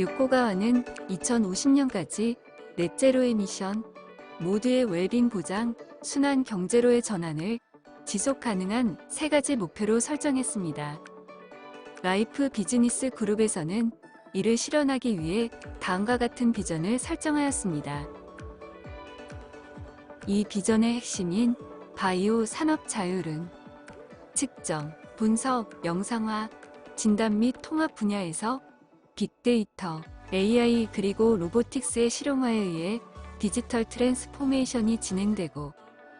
요코가와는 2050년까지 넷제로의 미션, 모두의 웰빙 보장, 순환 경제로의 전환을 지속 가능한 세 가지 목표로 설정했습니다. 라이프 비즈니스 그룹에서는 이를 실현하기 위해 다음과 같은 비전을 설정하였습니다. 이 비전의 핵심인 바이오 산업 자율은 측정, 분석, 영상화, 진단 및 통합 분야에서 빅데이터, AI 그리고 로보틱스의 실용화에 의해 디지털 트랜스포메이션이 진행되고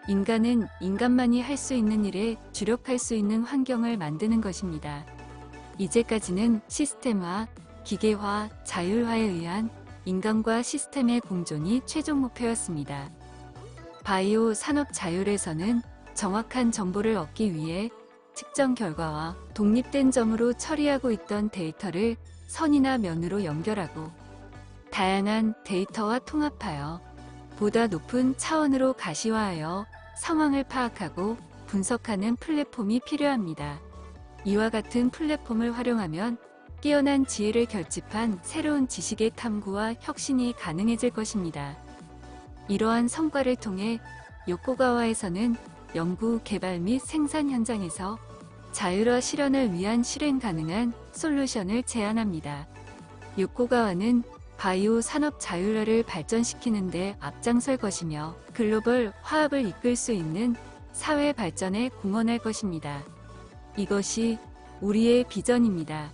인간은 인간만이 할 수 있는 일에 주력할 수 있는 환경을 만드는 것입니다. 이제까지는 시스템화, 기계화, 자율화에 의한 인간과 시스템의 공존이 최종 목표였습니다. 바이오 산업 자율에서는 정확한 정보를 얻기 위해 측정 결과와 독립된 점으로 처리하고 있던 데이터를 선이나 면으로 연결하고 다양한 데이터와 통합하여 보다 높은 차원으로 가시화하여 상황을 파악하고 분석하는 플랫폼이 필요합니다. 이와 같은 플랫폼을 활용하면 깨어난 지혜를 결집한 새로운 지식의 탐구와 혁신이 가능해질 것입니다. 이러한 성과를 통해 요코가와에서는 연구, 개발 및 생산 현장에서 자율화 실현을 위한 실행 가능한 솔루션을 제안합니다. 요코가와는 바이오 산업 자율화를 발전시키는 데 앞장설 것이며 글로벌 화합을 이끌 수 있는 사회 발전에 공헌할 것입니다. 이것이 우리의 비전입니다.